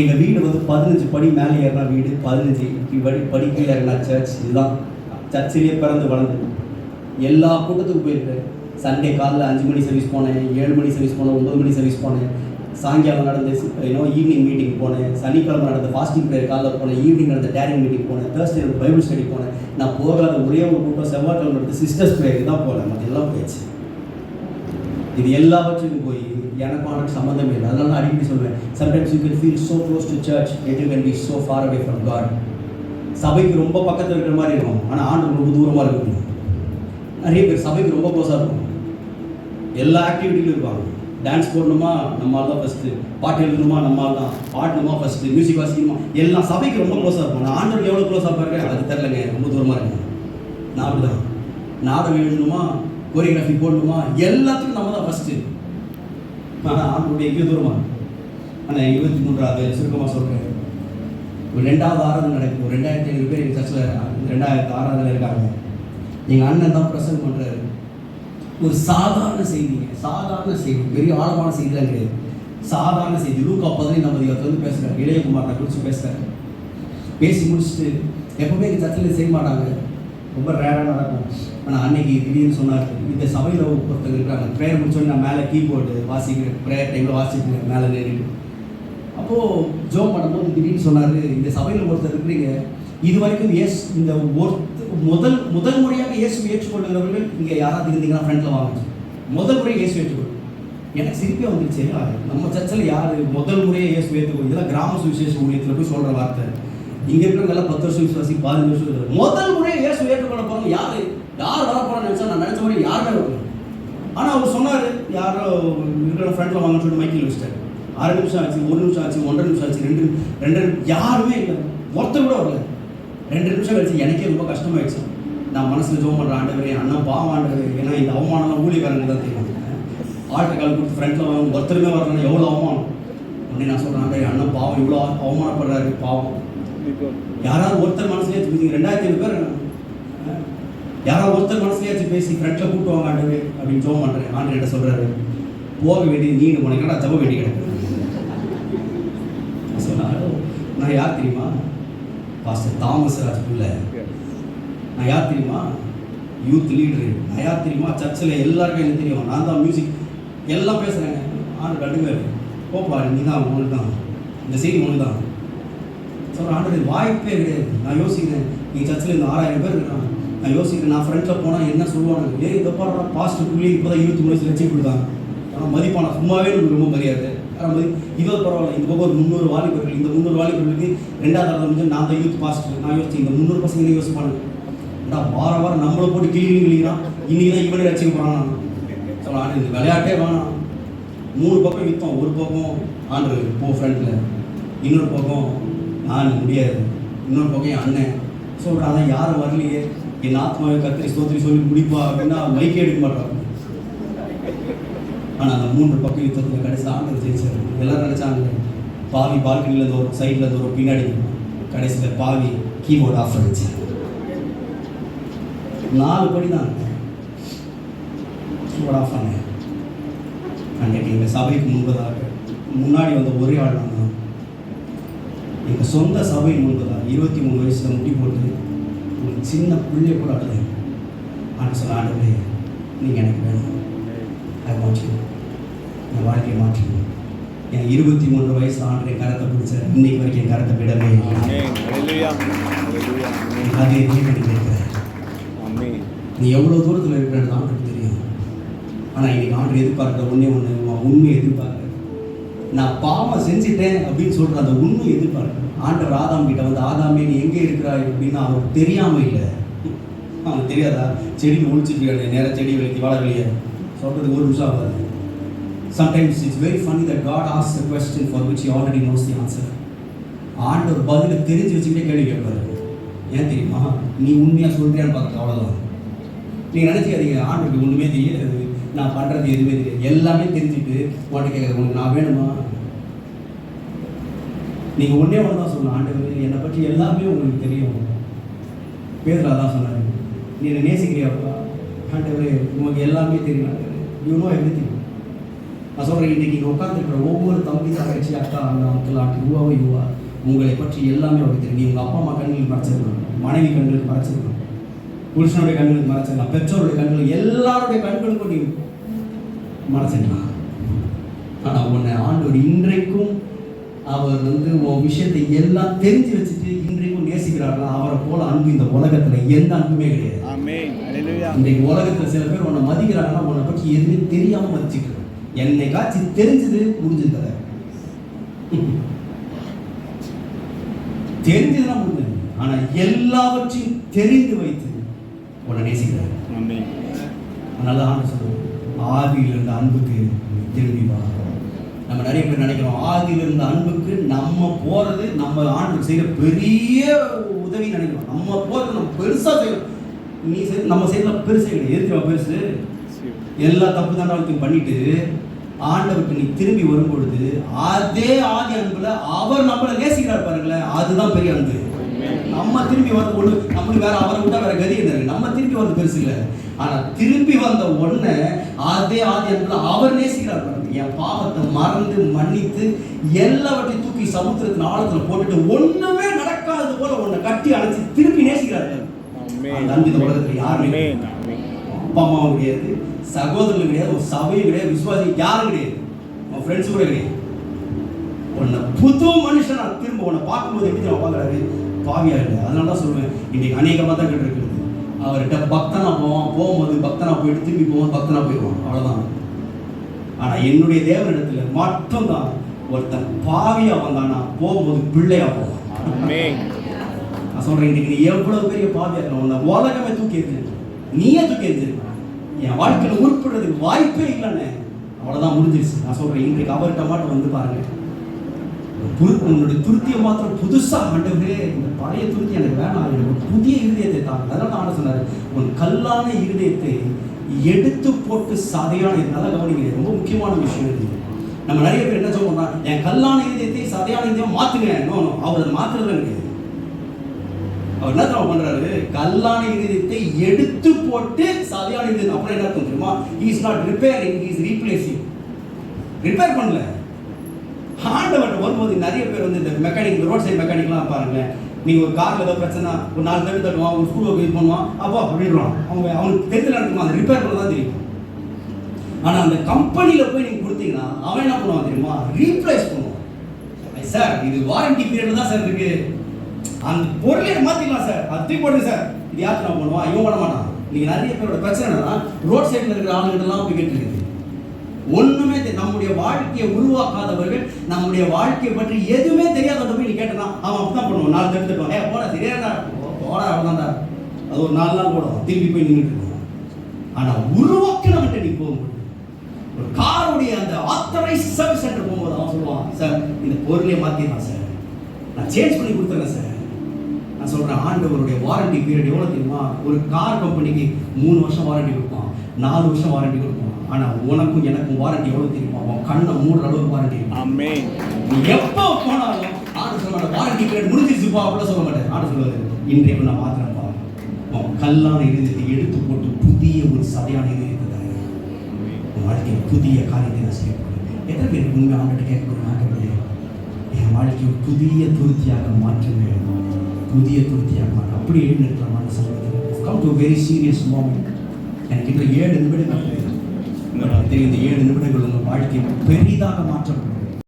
எங்கள் வீடு வந்து பதினஞ்சு படி மேலே ஏறினா வீடு பதினஞ்சு படி படி கீழே ஏறினா சர்ச் இதுதான். சர்ச்சிலேயே பிறந்து வளர்ந்து. எல்லா கூட்டத்துக்கும் போயிருக்கேன். சண்டே காலைல அஞ்சு மணி சர்வீஸ் போனேன் ஏழு மணி சர்வீஸ் போனேன் ஒன்பது மணி சர்வீஸ் போனேன். சாயங்காலம் நடந்த ஏன்னோ ஈவினிங் மீட்டிங் போனேன். சனிக்கிழமை நடந்த ஃபாஸ்டிங் ப்ரேயர் காலைல போனேன். ஈவினிங் நடந்த டேரிங் மீட்டிங் போனேன். தேர்ஸ்டே பைபிள் ஸ்டடி போனேன். நான் போகாத ஒரே ஒரு கூட்டம் செவ்வாய்க்கிழமை நடந்த சிஸ்டர்ஸ் ப்ரேயர் தான் போனேன். மற்ற எல்லாம் போயிடுச்சு இது எல்லாவற்றுக்கும் போய் எனக்கும் அவனுக்கு சம்மந்தம் இல்லை. அதனால நான் அடிக்கடி சொல்வேன் sometimes you can feel so close to church it you can be so far away from God சபைக்கு ரொம்ப பக்கத்தில் இருக்கிற மாதிரி இருக்கும். ஆனால் ஆண்டு ரொம்ப தூரமாக இருக்கும் நிறைய பேர் சபைக்கு ரொம்ப க்ளோஸாக இருக்கும். எல்லா ஆக்டிவிட்டிலும் இருப்பாங்க. டான்ஸ் போடணுமா? நம்மால் தான் ஃபஸ்ட்டு பாட்டு எழுதணுமா? நம்மால் தான். பாடணுமா? ஃபஸ்ட்டு மியூசிக் வாசிக்கணுமா? எல்லாம் சபைக்கு ரொம்ப க்ளோஸாக இருக்கும். நான் ஆண்டவருக்கு எவ்வளோ க்ளோஸாக இருக்கேன் அது தெரிலங்க ரொம்ப தூரமாக இருக்கும் நான் அப்படிதான். நாடகம் எழுதணுமா? கோரியோகிராஃபி போடணுமா? எல்லாத்துக்கும் நம்ம தான் ஃபஸ்ட்டு ஆனால் ஆண்டோடைய எங்கேயோ தூரமாக. ஆனால் இருபத்தி மூன்றாவது சுருக்கமாக சொல்கிறேன் ஒரு ரெண்டாவது ஆராதனை நடக்கும். ஒரு ரெண்டாயிரத்தி ஐநூறு பேர் எங்கள் சர்ச்சில் ரெண்டாயிரத்து ஆராதனை இருக்காங்க. எங்கள் அண்ணன் தான் பிரசங்கம் பண்ணுறாரு ஒரு சாதாரண செய்திங்க சாதாரண செய்தி பெரிய ஆழமான செய்திலாம் கிடையாது சாதாரண செய்தி. லூக்கா பதினைந்தாம் அதிகாரத்தில் வந்து பேசுகிறார் இளையகுமாரனை குறித்து பேசுகிறார் பேசி முடிச்சுட்டு எப்பவுமே எங்கள் சர்ச்சில் செய்ய மாட்டாங்க. ரொம்ப ரேராக நடக்கும். ஆனால் அன்னைக்கு திடீர்னு சொன்னார் இந்த சபையில் ஒருத்தர் இருக்காங்க. ப்ரேயர் முடிச்சோடனே நான் மேலே கீபோர்டு வாசிக்கிறேன் ப்ரேயர் டைமில் வாசிக்கிறேன் மேலே நேரிட்டு அப்போது ஜோ பண்ணும்போது திடீர்னு சொன்னார் இந்த சபையில் ஒருத்தர் இருக்கிறீங்க. இது வரைக்கும் எஸ் இந்த ஒருத்த முதல் முதல் முறையாக இயேசு ஏற்றுக்கொள்கிறவர்கள் இங்கே யாராவது இருந்தீங்கன்னா ஃப்ரெண்டில் வாங்க. முதல் முறை இயேசு ஏற்றுக்கொள்ளும் எனக்கு சிரிப்பே வந்துருச்சு நம்ம சர்ச்சில் யார் முதல் முறையே இயேசு ஏற்றுக்கொள்ளும் இதெல்லாம் கிராம சுவிசேஷ ஊழியத்தில் போய் சொல்கிற வார்த்தை. இங்கே இருக்கிறவங்க எல்லாம் பத்து வருஷம் விசுவாசி பதினஞ்சு வருஷம் முதல் முறையை இயேசு ஏற்றுக்கொள்ள போகிறவங்க யார்? யார் வர போகிறான்னு நினச்சா நான் நினச்ச மாதிரி யாருமே வரல ஆனால் அவர் சொன்னார் யாரோ இருக்கிற ஃப்ரெண்டில் வாங்கன்னு சொல்லிட்டு மைக்கில் வச்சிட்டாரு. ஆறு நிமிஷம் ஆச்சு ஒரு நிமிஷம் ஆச்சு ஒன்றரை நிமிஷம் ஆச்சு ரெண்டு ரெண்டு யாருமே இல்லை. ஒருத்தர் கூட வரல. ரெண்டு நிமிஷம் கழிச்சு எனக்கே ரொம்ப கஷ்டமாயிடுச்சு. நான் மனசில் ஜோம் பண்ணுற ஆண்டவரே அண்ணன் பாவம் ஆண்டவர் ஏன்னா இந்த அவமானம்லாம் ஊழியக்காரங்க தான் தெரியும். ஆள்கிட்ட கால் கொடுத்து ஃப்ரெண்டில் வாங்க ஒருத்தருமே வரலன்னா எவ்வளோ அவமானம்? உடனே நான் சொல்கிறேன் அண்ணன் பாவம் இவ்வளோ அவமானப்படுறாரு பாவம். யாராவது ஒருத்தர் மனசுலேயே ரெண்டாயிரத்தி ஐநூறு பேர் யாராவது ஒருத்தர் மனசுலேயே பேசி ஃப்ரெண்ட்ஸில் கூப்பிட்டு வாங்க அப்படின்னு ஜோம் பண்ணுறேன் ஆண்டு என்ன சொல்கிறாரு போக வேண்டியது நீ உனக்கு என்னடா ஜப வேண்டி கிடக்கு நான் சொன்னேன், நான் யார் தெரியுமா? பாஸ்டர் தாமஸ் ராஜ் பிள்ளை நான் யார் தெரியுமா? யூத் லீடரு நான் யார் தெரியுமா? சர்ச்சில் எல்லாருக்கும் எனக்கு தெரியும். நான் தான் மியூசிக் எல்லாம் பேசுகிறேங்க ஆண்டு கண்டுவே போப்பா நீ தான் உங்களுக்கு தான். இந்த செய்தி உங்களுக்கு தான். சொல்கிறேன் ஆண்டு வாய்ப்பே கிடையாது. நான் யோசிக்கிறேன். நீ சர்ச்சில் இந்த ஆறாயிரம் பேர் இருக்கான் நான் யோசிக்கிறேன் நான் ஃப்ரெண்ட்ஸில் போனால் என்ன சொல்லுவாங்க ஏ இதை பாடுறா பாஸ்ட் புள்ளி இப்போ தான் இருபத்தி மூணு வயசு கொடுத்தாங்க. ஆனால் மதிப்பானா சும்மாவே எனக்கு ரொம்ப மரியாதை. ஆனால் மதி இதோ பரவாயில்ல இந்த பக்கம் ஒரு முந்நூறு வாலிபர்கள் இந்த முந்நூறு வாலிபர்களுக்கு ரெண்டாவது ஆள் வந்து நான் தான் யூத் பாஸ்ட் நான் யோசிச்சு இந்த முந்நூறு பசங்க என்ன யோசிப்பானு வார வாரம் நம்மளை போட்டு கிளி கிளிக்கிறான் இன்னைக்கு தான் இவனே ரசிக்க போகிறான் சொல்லலாம் இந்த விளையாட்டே வேணாம். மூணு பக்கம் யுத்தம் ஒரு பக்கம் ஆண்டு போ ஃப்ரெண்டில் இன்னொரு பக்கம் நான் முடியாது. இன்னொரு பக்கம் என் அண்ணன். ஸோ அதான் யாரும் வரலையே. என் ஆத்மாவை கத்திரி ஸ்தோத்திரி சொல்லி முடிப்பா அப்படின்னா மைக்கே எடுக்க மாட்டாங்க ஆனால் அந்த மூன்று பக்கம் யுத்தத்தில் கடைசி ஆண்டு ஜெயிச்சார். எல்லாரும் நினச்சாங்க பாவி பால்கனியில் தோறும் சைடில் தோறும் பின்னாடி கடைசியில் பாவி கீபோர்டு ஆஃப் ஆச்சு நாலு படி தான் கீபோர்டு ஆஃப் பண்ணேன் அன்றைக்கு எங்கள் சபைக்கு முன்பதாக முன்னாடி வந்த ஒரே ஆள் தான் எங்கள் சொந்த சபை முன்பதாக இருபத்தி மூணு வயசில் முட்டி போட்டு ஒரு சின்ன பிள்ளைய கூட அழுது. ஆண்டு சொல்ல ஆண்டவரே நீங்கள் எனக்கு வேணும். ஐ வாண்ட் யூ என் வாழ்க்கையை மாற்றணும் என் இருபத்தி மூன்று வயசு ஆண்டு என் கரத்தை பிடிச்ச இன்னைக்கு வரைக்கும் என் கரத்தை விடவே. அதே தேவன் Amen. நீ எவ்வளோ தூரத்தில் இருக்கிறது ஆண்டுக்கு தெரியும். ஆனால் இன்னைக்கு ஆண்டு எதிர்பார்க்குற ஒன்றே ஒன்று உண்மையை எதிர்பார்க்குற நான் பாவம் செஞ்சுட்டேன் அப்படின்னு சொல்கிற அந்த உண்மை எதிர்பார்க்குறேன் ஆண்டவர் ஆதாம் கிட்ட வந்து ஆதாமே நீ எங்கே இருக்கிறாய்? அப்படின்னு அவருக்கு தெரியாமல் இல்லை. அவனுக்கு தெரியாதா? செடிக்கு ஒழிச்சிட்டு நேராக செடி விளக்கி வாழ வெளியே சொல்கிறது ஒரு நிமிஷம் ஆகாது. Sometimes it's very funny that God as a question for which already knows the answer ஆண்டவர் பதிலை தெரிஞ்சு வச்சுக்கிட்டே கேள்வி கேட்பாரு. ஏன் தெரியுமா? நீ உண்மையாக சொல்கிறியான்னு பார்க்க அவ்வளோதான் நீங்கள் நினச்சிக்காதீங்க ஆண்டுக்கு ஒன்றுமே தெரியாது. நான் பண்ணுறது எதுவுமே தெரியாது. எல்லாமே தெரிஞ்சுட்டு உன்கிட்ட கேட்குறது உனக்கு நான் வேணுமா? நீங்கள் ஒன்றே ஒன்று தான் சொல்லணும். ஆண்டவர் என்னை பற்றி எல்லாமே உங்களுக்கு தெரியும். பேதலா தான் சொன்னார். நீ என்னை நேசிக்கிறியாப்பா ஆண்டவர் உங்களுக்கு எல்லாமே தெரியும் ஆண்டவர். யூ நோ எவ்ரி திங் நான் சொல்கிறேன் இன்றைக்கி இங்கே உட்காந்துருக்கிற ஒவ்வொரு தம்பி தங்கச்சி அக்கா அண்ணா அங்கிள் ஆட்டு யுவாவை யுவா உங்களை பற்றி எல்லாமே அவருக்கு தெரியும். நீ உங்கள் அப்பா அம்மா கண்களுக்கு மறைச்சிருக்கணும். மனைவி கண்களுக்கு மறைச்சிருக்கணும். புருஷனுடைய கண்களுக்கு மறைச்சிடலாம் பெற்றோருடைய கண்களுக்கு எல்லாருடைய கண்களுக்கும் நீ மறைச்சிடலாம். ஆனால் உன்னை ஆண்டவர் இன்றைக்கும் அவர் வந்து உன் விஷயத்தை எல்லாம் தெரிஞ்சு வச்சுட்டு இன்றைக்கும் நேசிக்கிறார்களா? அவரை போல அன்பு இந்த உலகத்துல எந்த அன்புமே கிடையாது. இன்றைக்கு உலகத்துல சில பேர் உன்னை மதிக்கிறாங்கன்னா உன்னை பற்றி எதுவுமே தெரியாம மதிச்சுக்கிறாங்க என்னை காட்சி தெரிஞ்சது முடிஞ்சது தெரிஞ்சதுதான் முடிஞ்சது. ஆனா எல்லாவற்றையும் தெரிந்து வைத்து உன்னை நேசிக்கிறார் அதனால ஆண்டு சொல்லுவோம் அன்புக்கு நீ திரும்பி வா. நம்ம நிறைய பேர் நினைக்கிறோம் ஆதியில் இருந்த அன்புக்கு நம்ம போறது நம்ம ஆண்டு செய்கிற பெரிய உதவி நினைக்கிறோம். நம்ம போறது நம்ம பெருசா செய்யணும். நீ செய் நம்ம செய்யல பெருசு கிடையாது எதுக்கு பெருசு? எல்லா தப்பு தண்டாவத்தையும் பண்ணிட்டு ஆண்டவருக்கு நீ திரும்பி வரும்பொழுது அதே ஆதி அன்புல அவர் நம்மளை நேசிக்கிறார் பாருங்களேன். அதுதான் பெரிய அன்பு. நம்ம திரும்பி வந்து ஒண்ணு நம்மளுக்கு வேற அவரை விட்டா வேற கதி என்ன? நம்ம திரும்பி வந்து பெருசு இல்ல. ஆனா திரும்பி வந்த உடனே அதே ஆதி அவர் நேசிக்கிறார் என் பாவத்தை மறந்து மன்னித்து எல்லாவற்றையும் தூக்கி சமுத்திரத்தின் ஆழத்துல போட்டுட்டு ஒண்ணுமே நடக்காதது போல உன்னை கட்டி அணைச்சு திருப்பி நேசிக்கிறார் அன்பு இந்த உலகத்துல யாருமே அப்பா அம்மாவும் கிடையாது. சகோதரர்கள் கிடையாது. ஒரு சபையும் கிடையாது. விசுவாசி யாரும் கிடையாது. உன் ஃப்ரெண்ட்ஸ் கூட கிடையாது. உன்னை புது மனுஷனா திரும்ப உன்னை பார்க்கும்போது எப்படி நான் பார்க்குறாரு? பாவியா இல்லை. அதனால தான் சொல்லுவேன் இன்னைக்கு அநேக மதங்கள் இருக்குது அவர்கிட்ட பக்தனா போவான் போகும்போது பக்தனா போயிட்டு திரும்பி போவான் பக்தனா போயிடுவான். அவ்வளவுதான். ஆனா என்னுடைய தேவனிடத்துல மட்டும்தான் ஒருத்தன் பாவியா வந்தானா போகும்போது பிள்ளையா போவான். நான் சொல்றேன் இன்னைக்கு நீ எவ்வளவு பெரிய பாவியா இருக்க உன்னை உலகமே தூக்கி எறிஞ்சிருக்க நீயே தூக்கி எறிஞ்சிருக்க என் வாழ்க்கையில உருப்படுறதுக்கு வாய்ப்பே இல்லைன்னு. அவ்வளவுதான் முடிஞ்சிருச்சு. நான் சொல்றேன் இன்றைக்கு அவர்கிட்ட மட்டும் வந்து பாருங்க. புது உன்னுடைய துருத்தியை மாத்திரம் புதுசாக ஆண்டவரே இந்த பழைய துருத்தி எனக்கு வேணாம் எனக்கு புதிய இருதயத்தை தாங்க. அதனால தான் ஆண்டு சொன்னார் உன் கல்லான இருதயத்தை எடுத்து போட்டு சதையான இது நல்லா கவனிங்க ரொம்ப முக்கியமான விஷயம் இது. நம்ம நிறைய பேர் என்ன சொல்றோம்னா என் கல்லான இதயத்தை சதையான இதயம் மாத்துங்க. நோ அவர் அதை மாத்துறது கிடையாது அவர் என்ன தெரியுமா பண்றாரு? கல்லான இதயத்தை எடுத்து போட்டு சதையான இதயம் அப்புறம் என்ன தெரியுமா? Is not repairing is replacing repair பண்ணல. ஆண்டவன் வரும்போது நிறைய பேர் வந்து இந்த மெக்கானிக் ரோட் சைடு மெக்கானிக்லாம் பாருங்க. நீங்கள் ஒரு கார் ஏதோ பிரச்சனை ஒரு நாலு தட்டு தட்டுவான் ஒரு ஸ்கூலுக்கு இது பண்ணுவான் அப்போ அப்படின்றான். அவங்க அவனுக்கு தெரிஞ்சு நடக்குமா? அந்த ரிப்பேர் பண்ண தான் தெரியும். ஆனால் அந்த கம்பெனியில் போய் நீங்கள் கொடுத்தீங்கன்னா அவன் என்ன பண்ணுவான் தெரியுமா? ரீப்ளேஸ் பண்ணுவான். சார் இது வாரண்டி பீரியட் தான் சார் இருக்கு. அந்த பொருளை மாற்றிக்கலாம் சார் அது தூக்கி போடுங்க சார் இது யார் நான் பண்ணுவான்? இவன் பண்ண மாட்டான். நீங்கள் நிறைய பேரோட பிரச்சனை என்னன்னா ரோட் சைடில் இருக்கிற ஆளுங்கள்லாம் போய் கேட்டுருக்குது ஒண்ணுமே நம்முடைய வாழ்க்கையை உருவாக்காதவர்கள் நம்முடைய வாழ்க்கையை பற்றி எதுவுமே தெரியாத போய் நீ கேட்டனா அவன் அப்படிதான் பண்ணுவான் நாலு தடுத்துட்டோம் ஏ போட சரியாடா போடா அவ்வளோதான்டா அது ஒரு நாலு நாள் போடும் திரும்பி போய் நின்றுட்டு இருக்கும் ஆனா உருவாக்கினவன்ட்ட நீ போகும்போது ஒரு காருடைய அந்த ஆத்தரைஸ் சர்வீஸ் சென்டர் போகும்போது அவன் சொல்லுவான் சார் இந்த பொருளை மாத்திடலாம் சார். நான் சேஞ்ச் பண்ணி கொடுத்துறேன் சார். நான் சொல்றேன் ஆண்டவருடைய வாரண்டி பீரியட் எவ்வளவு தெரியுமா? ஒரு கார் கம்பெனிக்கு மூணு வருஷம் வாரண்டி கொடுப்பான் நாலு வருஷம் வாரண்டி கொடுப்பான். ஆனா உனக்கும் எனக்கும் வாரண்டி எவ்வளவு தெரியுமா? உன் கண்ணை மூடுற அளவுக்கு வாரண்டி ஆமென் நீ எப்போ போனாலும் ஆண்டு சொல்ல மாட்டேன் வாரண்டி பீரியட் முடிஞ்சிருச்சுப்பா அப்படிலாம் சொல்ல மாட்டேன். ஆண்டு சொல்லுவாரு இன்றைக்கு நான் மாத்திரப்பா உன் கல்லான இருதயத்தை எடுத்து போட்டு புதிய ஒரு சதையான இருதயத்தை தரேன். உன் வாழ்க்கையில் புதிய காரியத்தை நான் செய்ய போகிறேன் எத்தனை பேர் உண்மை ஆண்டுட்டு கேட்கணும் ஆண்டவரே? என் வாழ்க்கையை புதிய துருத்தியாக மாற்றுங்க புதிய துருத்தியாக மாற்ற. அப்படி எழுந்திருக்கலாமான்னு சொல்லுறது come to very serious moment எனக்கு இன்னும் ஏழு நிமிடங்கள் இருக்கு. தெரியும் இந்த ஏழு நிமிடங்கள் உங்கள் வாழ்க்கை பெரிதாக மாற்றப்படும்